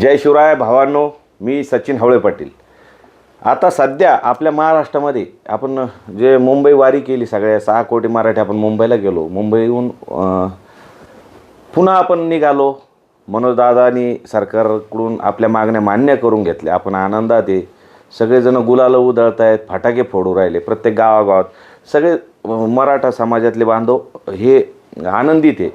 जय शिवराय भावांनो मी सचिन हवळे पाटील. आता सध्या आपल्या महाराष्ट्रामध्ये आपण जे मुंबई वारी केली सगळ्या सहा कोटी मराठी आपण मुंबईला गेलो. मुंबईहून पुन्हा आपण निघालो. मनोजदादानी सरकारकडून आपल्या मागण्या मान्य करून घेतल्या. आपण आनंदात आहे. सगळेजण गुलालं उधळत आहेत फटाके फोडू राहिले. प्रत्येक गावागावात सगळे मराठा समाजातले बांधव हे आनंदित आहे.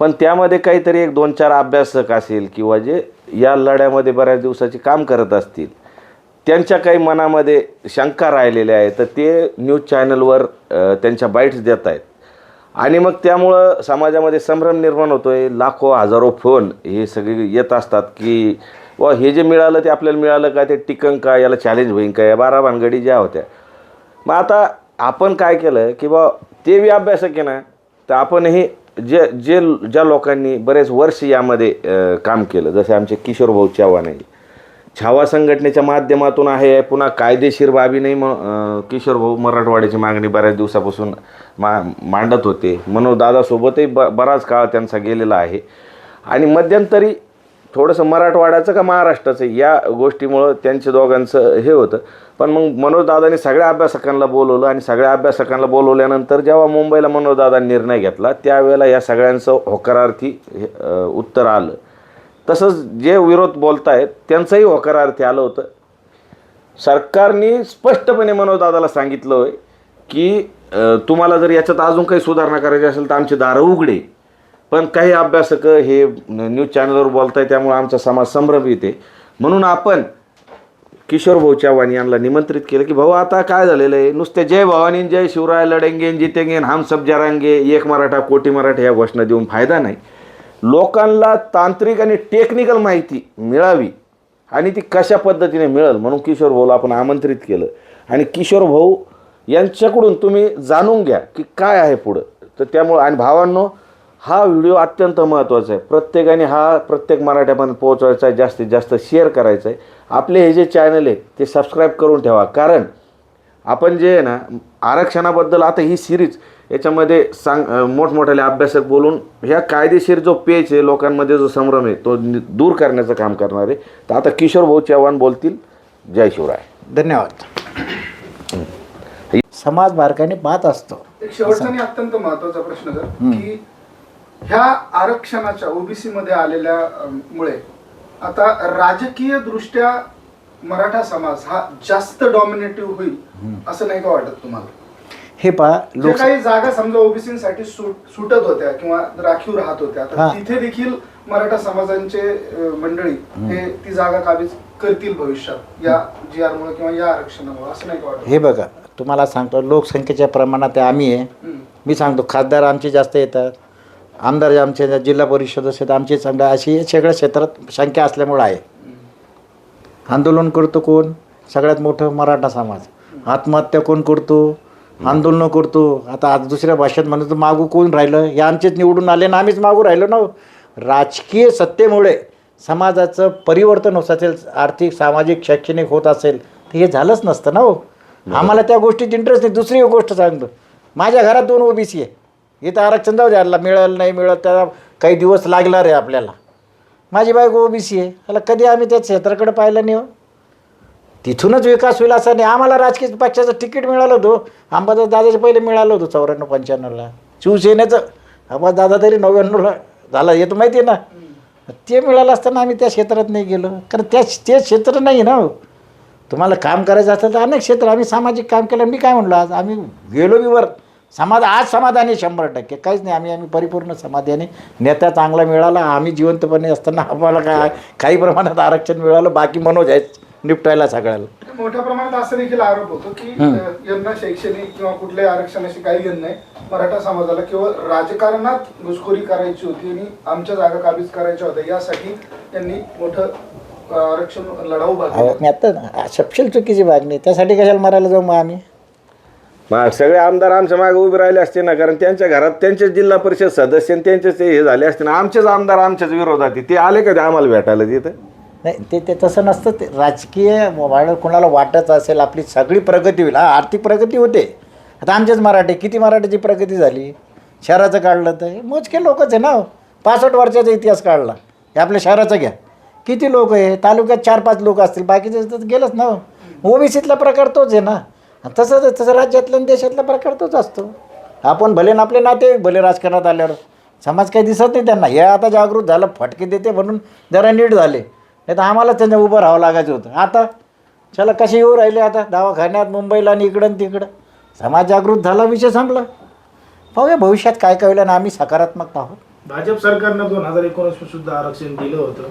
पण त्यामध्ये काहीतरी एक दोन चार अभ्यासक असेल किंवा जे या लढ्यामध्ये बऱ्याच दिवसाचे काम करत असतील. त्यांच्या काही मनामध्ये शंका राहिलेल्या आहेत तर ते न्यूज चॅनलवर त्यांच्या बाईट्स देत आहेत. आणि मग त्यामुळं समाजामध्ये संभ्रम निर्माण होतो आहे लाखो हजारो फोन हे सगळे येत असतात की व हे जे मिळालं ते आपल्याला मिळालं का? ते टिकन का? याला चॅलेंज होईन का? या बारा भानगडी ज्या होत्या. मग आता आपण काय केलं की बा ते बी अभ्यासक आहे ना तर आपणही जे जे ज्या लोकांनी बरेच वर्ष यामध्ये काम केलं जसे आमचे किशोर भाऊ चव्हाण आहे. छावा संघटनेच्या माध्यमातून आहे पुन्हा कायदेशीर बाबीनेही म किशोर भाऊ मराठवाड्याची मागणी बऱ्याच दिवसापासून मा मांडत होते. मनोज दादासोबतही ब बराच काळ त्यांचा गेलेला आहे. आणि मध्यंतरी थोडंसं मराठवाड्याचं का महाराष्ट्राचं या गोष्टीमुळं त्यांच्या दोघांचं हे होतं. पण मग मनोजदादांनी सगळ्या अभ्यासकांना बोलवलं आणि सगळ्या अभ्यासकांना बोलवल्यानंतर जेव्हा मुंबईला मनोजदादांनी निर्णय घेतला त्यावेळेला या सगळ्यांचं होकारार्थी हे, उत्तर आलं. तसंच जे विरोध बोलतायत त्यांचंही होकारार्थी आलं होतं. सरकारने स्पष्टपणे मनोजदादाला सांगितलं होय की तुम्हाला जर याच्यात अजून काही सुधारणा करायची असेल तर आमची दारं उघडे. पण काही अभ्यासक हे न्यूज चॅनलवर बोलत आहे त्यामुळे आमचा समाज संभ्रम येते. म्हणून आपण किशोर भाऊ चव्हाण यांना निमंत्रित केलं की भाऊ आता काय झालेलं आहे? नुसते जय भवानी जय शिवराय लढेंगे जितेंगे हम सब जरांगे एक मराठा कोटी मराठा या घोषणा देऊन फायदा नाही. लोकांना तांत्रिक आणि टेक्निकल माहिती मिळावी आणि ती कशा पद्धतीने मिळेल म्हणून किशोर भाऊला आपण आमंत्रित केलं. आणि किशोर भाऊ यांच्याकडून तुम्ही जाणून घ्या की काय आहे पुढं. तर त्यामुळं आणि भावांनो हा व्हिडिओ अत्यंत महत्त्वाचा आहे. प्रत्येकाने हा प्रत्येक मराठ्यापर्यंत पोहोचवायचा आहे जास्तीत जास्त शेअर करायचं आहे. आपले हे जे चॅनल आहे ते सबस्क्राईब करून ठेवा. कारण आपण जे आहे ना आरक्षणाबद्दल आता ही सिरीज याच्यामध्ये सांग अं, मोठमोठाले अभ्यासक बोलून ह्या कायदेशीर जो पेच आहे लोकांमध्ये जो संभ्रम आहे तो नि- दूर करण्याचं काम करणार आहे. तर आता किशोर भाऊ चव्हाण बोलतील. जय शिवराय. धन्यवाद. समाज बारकाने पाहत असतो. एक शेवटचा आणि अत्यंत महत्त्वाचा प्रश्न सर की ह्या आरक्षणाच्या ओबीसी मध्ये आलेल्या मुळे आता राजकीय दृष्ट्या मराठा समाज हा जास्त डॉमिनेटिव्ह होईल असं नाही का वाटत तुम्हाला? हे पहा लोक काही जागा समजा ओबीसी साठी सूट सुटत होत्या किंवा राखीव राहत होत्या तर. तिथे देखील मराठा समाजांचे मंडळी हे ती जागा काबीज करतील भविष्यात या जी आर मुळे किंवा या आरक्षणामुळे असं नाही का वाटत? हे बघा तुम्हाला सांगतो लोकसंख्येच्या प्रमाणात आम्ही आहे. मी सांगतो खासदार आमचे जास्त येतात. आमदार जे आमचे जिल्हा परिषद सदस्य आमचे समजा अशी सगळ्या क्षेत्रात संख्या असल्यामुळं आहे. आंदोलन करतो कोण? सगळ्यात मोठं मराठा समाज. आत्महत्या कोण करतो? आंदोलनं करतो. आता आज दुसऱ्या भाषेत म्हणतो मागू कोण राहिलं? हे आमचेच निवडून आले ना आम्हीच मागू राहिलो ना हो. राजकीय सत्तेमुळे समाजाचं परिवर्तन होत असेल आर्थिक सामाजिक शैक्षणिक होत असेल तर हे झालंच नसतं ना हो. आम्हाला त्या गोष्टीत इंटरेस्ट नाही. दुसरी गोष्ट सांगतो. माझ्या घरात दोन ओबीसी आहे. इथं आरक्षण जाऊ द्यायला मिळेल नाही मिळत त्याला काही दिवस लागणार आहे आपल्याला. माझी बायको ओबीसी आहे. त्याला कधी आम्ही त्या क्षेत्राकडे पाहिलं नाही हो. तिथूनच विकास होईल असा नाही. आम्हाला राजकीय पक्षाचं तिकीट मिळालं होतं. अंबादास दादाचे पहिले मिळालं होतं चौऱ्याण्णव पंच्याण्णवला. शिवसेनेचं अंबादास दादा तरी नव्याण्णवला झाला. हे तर माहिती आहे ना. ते मिळालं असताना आम्ही त्या क्षेत्रात नाही गेलो. कारण त्या ते क्षेत्र नाही ना हो. तुम्हाला काम करायचं असतं तर अनेक क्षेत्र. आम्ही सामाजिक काम केलं. मी काय म्हणलो आज? आम्ही गेलो बी वर. समाज आज समाधानी शंभर टक्के. काहीच नाही आम्ही आम्ही परिपूर्ण समाधानी. नेता चांगला मिळाला आम्ही जिवंतपणे असताना आम्हाला काय काही प्रमाणात आरक्षण मिळालं बाकी मनोज आहेत निपटायला सगळ्याला. मोठ्या प्रमाणात असं देखील आरोप होतो की अ, यांना शैक्षणिक किंवा कुठल्याही आरक्षणाशी काही घेणं नाही. मराठा समाजाला केवळ राजकारणात घुसखोरी करायची होती आणि आमच्या जागा काबीज करायच्या होत्या. यासाठी त्यांनी मोठं अ, आरक्षण लढाऊ अहो, भाग मी आता सपशेल चुकीची मागणी त्यासाठी कशाला मारायला जाऊ मग आम्ही? मग सगळे आमदार आमच्या मागे उभे राहिले असते ना कारण त्यांच्या घरात त्यांचेच जिल्हा परिषद सदस्य आणि त्यांचेच ते हे झाले असते ना. आमचेच आमदार आमच्याच विरोधात ते आले कधी आम्हाला भेटायला तिथं? नाही ते ते तसं नसतं. ते राजकीय वाढ कोणाला वाटत असेल आपली सगळी प्रगती होईल. हा आर्थिक प्रगती होते. आता आमचेच मराठी किती मराठीची प्रगती झाली? शहराचं काढलं तर हे मोजके लोकच आहे ना. पासष्ट वर्षाचा इतिहास काढला. हे आपल्या शहराचं घ्या. किती लोक आहे? तालुक्यात चार पाच लोक असतील. बाकीचे तर गेलंच ना. ओबीसीतला प्रकार तोच आहे ना. तसंच तसं राज्यातला आणि देशातला प्रकार तोच असतो. आपण भले ना आपले नाते भले राजकारणात आल्यावर. समाज काही दिसत नाही त्यांना. हे आता जागृत झालं फटके देते म्हणून जरा नीट झाले. नाही तर आम्हाला त्यांना उभं राहावं लागायचं होतं. आता चला कसे येऊ राहिले आता? दवाखान्यात मुंबईला आणि इकडं आणि तिकडं. समाज जागृत झाला विषय संपला. पाहूया भविष्यात काय काय होईल आणि आम्ही सकारात्मक आहोत. भाजप सरकारनं दोन हजार एकोणीस सुद्धा आरक्षण दिलं होतं.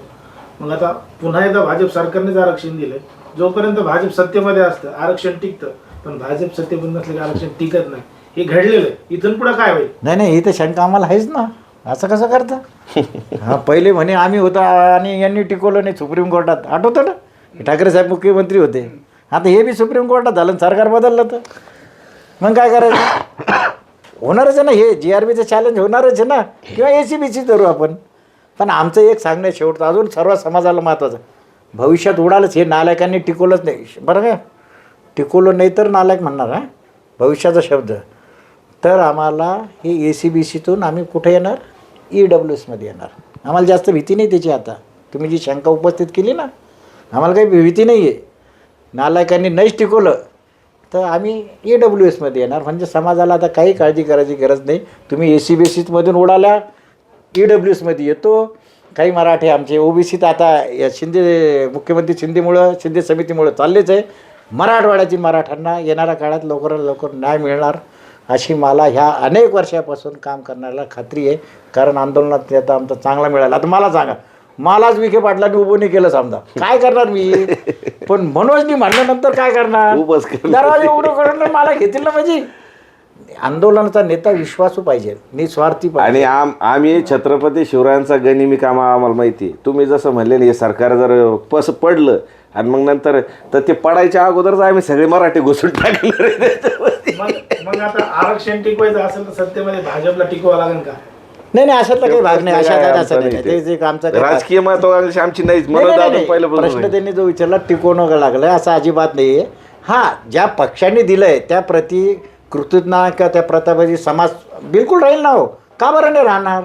मग आता पुन्हा एकदा भाजप सरकारनेच आरक्षण दिलं जोपर्यंत भाजप सत्तेमध्ये असतं आरक्षण टिकतं पण भाजप सत्तेमध्ये नसलं की आरक्षण टिकत नाही. हे घडलेलं आहे. इथून पुढे काय होईल? नाही नाही ही तर शंका आम्हाला आहेच ना. असं कसं करता? हा पहिले म्हणे आम्ही होता आणि यांनी टिकवलं नाही सुप्रीम कोर्टात. आठवतं ना? ठाकरे साहेब मुख्यमंत्री होते. आता हे बी सुप्रीम कोर्टात झालं आणि सरकार बदललं तर. मग काय करायचं? होणारच आहे ना हे. जी आर बीचं चॅलेंज होणारच आहे ना. किंवा ए सी बीची धरू आपण. पण आमचं एक सांगणं शेवटचं. अजून सर्व समाजाला महत्त्वाचं भविष्यात उडालच. हे नालायकांनी टिकवलंच नाही. बरं का? टिकवलं नाही तर नालायक म्हणणार हा? भविष्याचा शब्द. तर आम्हाला हे ए सी बी सीतून आम्ही कुठे येणार? ई डब्ल्यू एसमध्ये येणार. आम्हाला जास्त भीती नाही त्याची आता. तुम्ही जी शंका उपस्थित केली ना आम्हाला काही भीती नाही आहे नालायकांनी नाहीच टिकवलं तर आम्ही ई डब्ल्यू एसमध्ये येणार. म्हणजे समाजाला आता काही काळजी करायची गरज नाही. तुम्ही ए सी बी सीतमधून उडाल्या ई डब्ल्यू एसमध्ये येतो. काही मराठी आमचे ओबीसीत आता या शिंदे मुख्यमंत्री शिंदेमुळं शिंदे समितीमुळं चाललेच आहे. मराठवाड्यातील मराठ्यांना येणाऱ्या काळात लवकरात लवकर न्याय मिळणार अशी मला ह्या अनेक वर्षापासून काम करण्याला खात्री आहे. कारण आंदोलनात आता आमचा चांगला मिळाला. आता मला सांगा मलाच विखे पाटलांनी उभं नाही केलं समजा. काय करणार मी? पण मनोजनी म्हणल्यानंतर काय करणार? करणार. दरवाजे उघडं करून मला घेतील ना म्हणजे? आंदोलनाचा नेता विश्वासू पाहिजे निस्वार्थी आणि आम आम्ही छत्रपती शिवरायांचा गनिमी काम आम्हाला माहिती आहे. तुम्ही जसं म्हणले ना हे सरकार जर पस पडलं आणि मग नंतर तर ते पडायच्या अगोदरच आम्ही सगळे मराठी घुसून टाकले. मग आता आरक्षण टिकवायचं असेल तर सत्तेमध्ये भाजपला टिकवावं लागेल का? नाही नाही अशातला काही भाग नाही अशा काय असं नाही. ते. जे आमचं काही राजकीय महत्वाकांक्षी आमची नाहीच. प्रश्न त्यांनी जो विचारला टिकवणं लागलं असं अजिबात नाही हां ज्या पक्षांनी दिलंय त्या प्रति कृतज्ञ किंवा त्या प्रतापाची समाज बिलकुल राहील ना हो. का बरं नाही राहणार?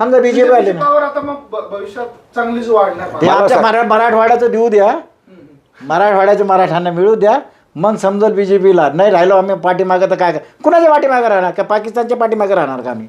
समजा बीजेपी आले ना आता मग भविष्यात चांगलीच वाढणार. ते मला. आमच्या मरा मराठवाड्याचं देऊ द्या. मराठवाड्याच्या मराठ्यांना मिळू द्या. मग समजेल बी जे पीला नाही राहिलो आम्ही पाठीमागं तर काय कुणाच्या पाठीमागं राहणार? का पाकिस्तानच्या पाठीमागं राहणार का आम्ही?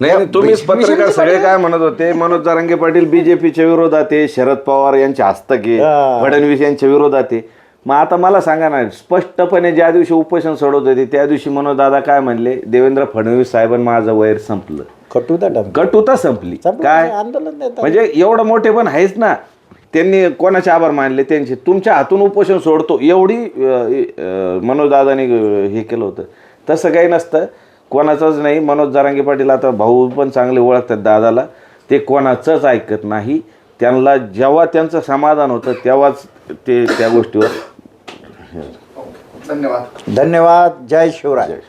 नाही नाही, तुम्हीच BJP पत्रकार सगळे काय म्हणत होते? मनोज जारंगे पाटील बीजेपीच्या विरोधात आहे शरद पवार यांचे हस्तक आहे हा. फडणवीस यांच्या विरोधात आहे. मग आता मला सांगा ना स्पष्टपणे ज्या दिवशी उपोषण सोडवत होते त्या दिवशी मनोज दादा काय म्हणले? देवेंद्र फडणवीस साहेबांनी माझं वैर संपलं. कटूता कटुता संपली. काय? आंदोलन म्हणजे एवढं मोठे पण आहेच ना. त्यांनी कोणाचे आभार मानले? त्यांचे. तुमच्या हातून उपोषण सोडतो एवढी मनोज दादानी हे केलं होतं. तसं काही नसतं. कोणाचंच नाही. मनोज जारांगे पाटील आता भाऊ पण चांगले ओळखतात दादाला. ते कोणाचंच ऐकत नाही. त्यांना जेव्हा त्यांचं समाधान होतं तेव्हाच ते त्या गोष्टीवर धन्यवाद. धन्यवाद. जय शिवराय.